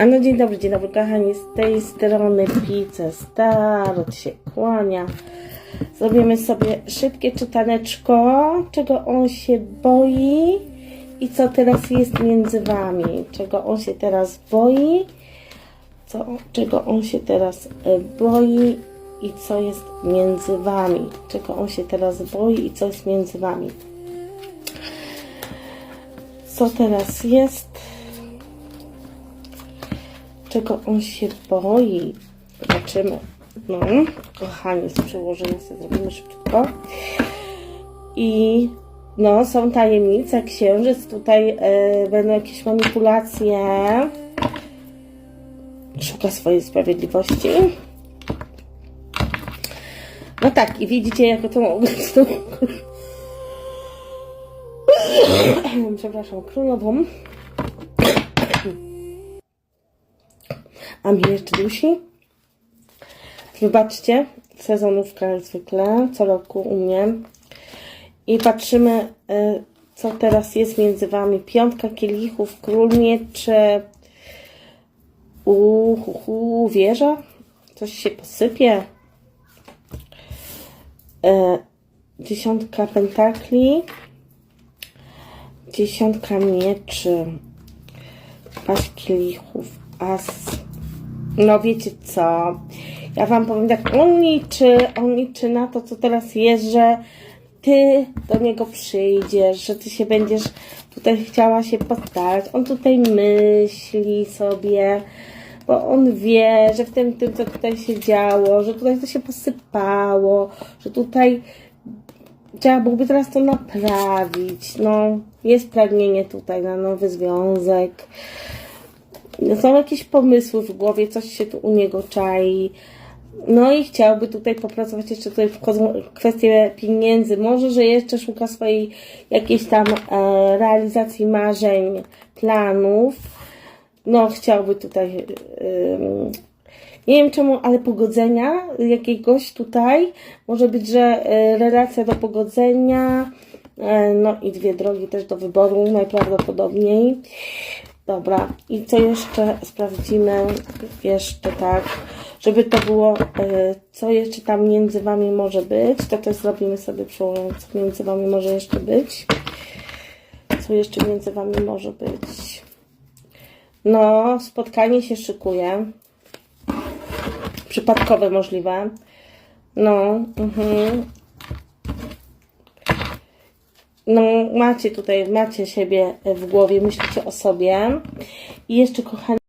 A no dzień dobry, dzień dobry kochani, z tej strony Pice Starot się kłania. Zrobimy sobie szybkie czytaneczko, czego on się boi i co teraz jest między wami. Czego on się teraz boi, co, czego on się teraz e, boi i co jest między wami. Czego on się teraz boi i co jest między wami. Co teraz jest? Czego on się boi. Zobaczymy. No, kochani, z przełożenia sobie zrobimy szybciutko. I no, są tajemnice, księżyc, tutaj e, będą jakieś manipulacje. Szuka swojej sprawiedliwości. No tak, i widzicie, jako tą obecną przepraszam, królową a mnie jeszcze dusi. Wybaczcie, sezonówka jak zwykle, co roku u mnie. I patrzymy, y, co teraz jest między wami. Piątka kielichów, król mieczy, uhu, wieża, coś się posypie. E, Dziesiątka pentakli, dziesiątka mieczy, paść kielichów, as no wiecie co, ja wam powiem tak, on liczy, on liczy na to, co teraz jest, że ty do niego przyjdziesz, że ty się będziesz tutaj chciała się postarać. On tutaj myśli sobie, bo on wie, że w tym, tym, co tutaj się działo, że tutaj to się posypało, że tutaj trzeba byłoby teraz to naprawić. No, jest pragnienie tutaj na nowy związek są jakieś pomysły w głowie, coś się tu u niego czai. No i chciałby tutaj popracować jeszcze tutaj wchodzą kwestie pieniędzy. Może, że jeszcze szuka swojej jakiejś tam e, realizacji marzeń, planów. No, chciałby tutaj, e, nie wiem czemu, ale pogodzenia jakiegoś tutaj. Może być, że e, relacja do pogodzenia. E, no i dwie drogi też do wyboru najprawdopodobniej. Dobra, i co jeszcze sprawdzimy? Jeszcze tak, żeby to było, e, co jeszcze tam między Wami może być, to też zrobimy sobie przełożenie, co między Wami może jeszcze być. Co jeszcze między Wami może być? No, spotkanie się szykuje. Przypadkowe możliwe. No, mhm. No macie tutaj, macie siebie w głowie, myślicie o sobie. I jeszcze, kochani,